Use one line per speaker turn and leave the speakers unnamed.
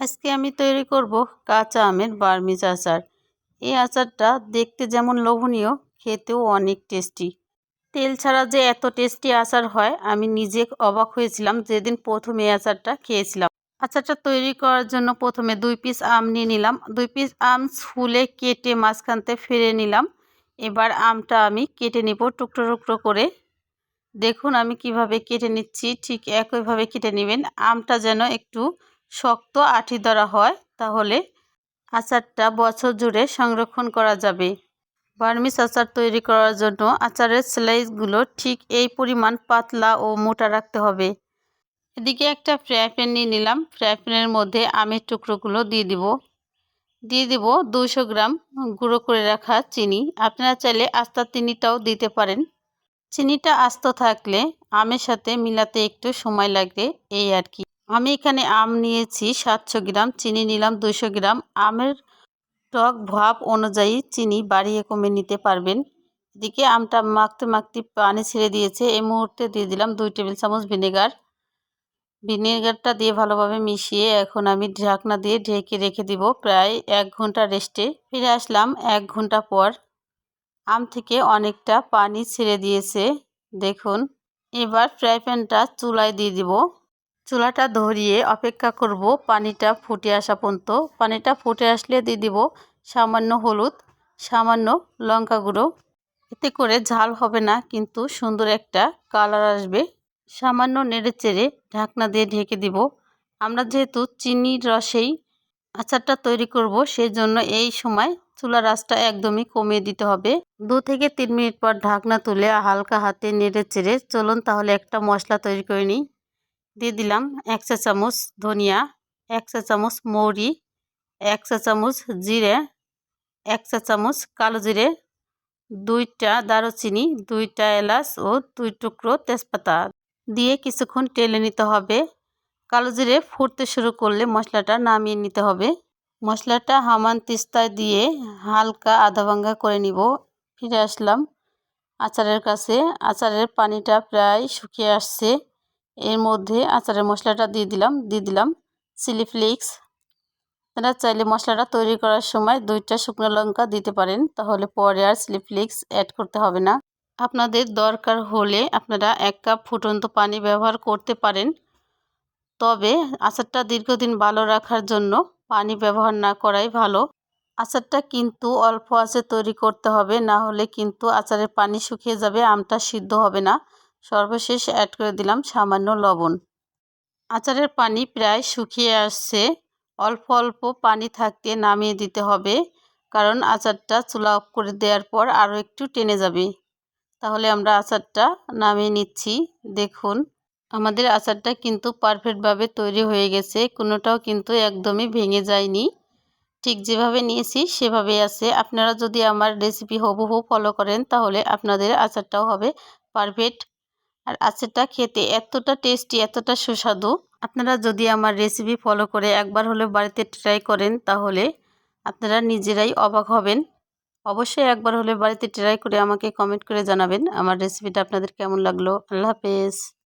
আজকে আমি তৈরি করব কাঁচা আমের বার্মিজ আচার। এই আচারটা দেখতে যেমন লোভনীয়, খেতেও অনেক টেস্টি। তেল ছাড়া যে এত টেস্টি আচার হয়, আমি নিজে অবাক হয়েছিলাম যেদিন প্রথম এই আচারটা খেয়েছিলাম। আচারটা তৈরি করার জন্য প্রথমে দুই পিস আম নিয়ে নিলাম। দুই পিস আম ফুলে কেটে মাঝখানতে ফিরে নিলাম। এবার আমটা আমি কেটে নিব টুকরো টুকরো করে। দেখুন আমি কীভাবে কেটে নিচ্ছি, ঠিক একইভাবে কেটে নেবেন। আমটা যেন একটু শক্ত আঠি ধরা হয়, তাহলে আচারটা বছর জুড়ে সংরক্ষণ করা যাবে। বার্মিস আচার তৈরি করার জন্য আচারের স্লাইসগুলো ঠিক এই পরিমাণ পাতলা ও মোটা রাখতে হবে। এদিকে একটা ফ্রাই প্যান নিয়ে নিলাম। ফ্রাই প্যানের মধ্যে আমের টুকরোগুলো দিয়ে দিব। দিয়ে দিব দুশো গ্রাম গুঁড়ো করে রাখা চিনি। আপনারা চাইলে আস্তা চিনিটাও দিতে পারেন। চিনিটা আস্ত থাকলে আমের সাথে মিলাতে একটু সময় লাগবে, এই আর কি। আমি এখানে আম নিয়েছি সাতশো গ্রাম, চিনি নিলাম দুশো গ্রাম। আমের টক ভাব অনুযায়ী চিনি বাড়িয়ে কমে নিতে পারবেন। এদিকে আমটা মাখতে মাখতে পানি ছেড়ে দিয়েছে। এই মুহূর্তে দিয়ে দিলাম দুই টেবিল চামচ ভিনেগার। ভিনেগারটা দিয়ে ভালোভাবে মিশিয়ে এখন আমি ঢাকনা দিয়ে ঢেকে রেখে দিব প্রায় এক ঘণ্টা রেস্টে। ফিরে আসলাম এক ঘণ্টা পর। আম থেকে অনেকটা পানি ছেড়ে দিয়েছে। দেখুন, এবার ফ্রাই প্যানটা চুলায় দিয়ে দিব। চুলাটা ধরিয়ে অপেক্ষা করব, পানিটা ফুটে আসা পর্যন্ত। পানিটা ফুটে আসলে দিয়ে দিব সামান্য হলুদ, সামান্য লঙ্কা গুঁড়ো। এতে করে ঝাল হবে না, কিন্তু সুন্দর একটা কালার আসবে। সামান্য নেড়ে চেড়ে ঢাকনা দিয়ে ঢেকে দিব। আমরা যেহেতু চিনির রসেই আচারটা তৈরি করব সেই জন্য এই সময় চুলার আঁচটা একদমই কমিয়ে দিতে হবে। দু থেকে তিন মিনিট পর ঢাকনা তুলে হালকা হাতে নেড়ে চেড়ে চলুন, তাহলে একটা মশলা তৈরি করে নিই। দিয়ে দিলাম এক চা চামচ ধনিয়া, এক চা চামচ মৌরি, এক চা চামচ জিরে, এক চা চামচ কালো জিরে, দুইটা দারুচিনি, দুইটা এলাচ ও দুই টুকরো তেজপাতা দিয়ে কিছুক্ষণ টেলে নিতে হবে। কালো জিরে ফুটতে শুরু করলে মশলাটা নামিয়ে নিতে হবে। মশলাটা হামান তিস্তায় দিয়ে হালকা আধা ভাঙ্গা করে নিব। ফিরে আসলাম আচারের কাছে। আচারের পানিটা প্রায় শুকিয়ে আসছে। এর মধ্যে আচারের মশলাটা দিয়ে দিলাম দিয়ে দিলাম চিলি ফ্লেক্স আপনারা চাইলে মশলাটা তৈরি করার সময় দুইটা শুকনো লঙ্কা দিতে পারেন, তাহলে পরে আর চিলি ফ্লেক্স অ্যাড করতে হবে না। আপনাদের দরকার হলে আপনারা এক কাপ ফুটন্ত পানি ব্যবহার করতে পারেন। তবে আচারটা দীর্ঘদিন ভালো রাখার জন্য পানি ব্যবহার না করাই ভালো। আচারটা কিন্তু অল্প আছে তৈরি করতে হবে, না হলে কিন্তু আচারের পানি শুকিয়ে যাবে, আমটা সিদ্ধ হবে না। সর্বশেষ অ্যাড করে দিলাম সামান্য লবণ। আচারের পানি প্রায় শুকিয়ে আসছে। অল্প অল্প পানি থাকতে নামিয়ে দিতে হবে, কারণ আচারটা চুলা অফ করে দেওয়ার পর আরও একটু টেনে যাবে। তাহলে আমরা আচারটা নামিয়ে নিচ্ছি। দেখুন, আমাদের আচারটা কিন্তু পারফেক্টভাবে তৈরি হয়ে গেছে। কোনোটাও কিন্তু একদমই ভেঙে যায়নি। ঠিক যেভাবে নিয়েছি সেভাবে আছে। আপনারা যদি আমার রেসিপি হুবহু ফলো করেন, তাহলে আপনাদের আচারটাও হবে পারফেক্ট আর আচারটা খেতে এতটা টেস্টি এতটা সুস্বাদু। আপনারা যদি আমার রেসিপি ফলো করে একবার হলে বাড়িতে ট্রাই করেন, তাহলে আপনারা নিজেরাই অবাক হবেন। অবশ্যই একবার হলে বাড়িতে ট্রাই করে আমাকে কমেন্ট করে জানাবেন আমার রেসিপিটা আপনাদের কেমন লাগল। আল্লাহ হাফেজ।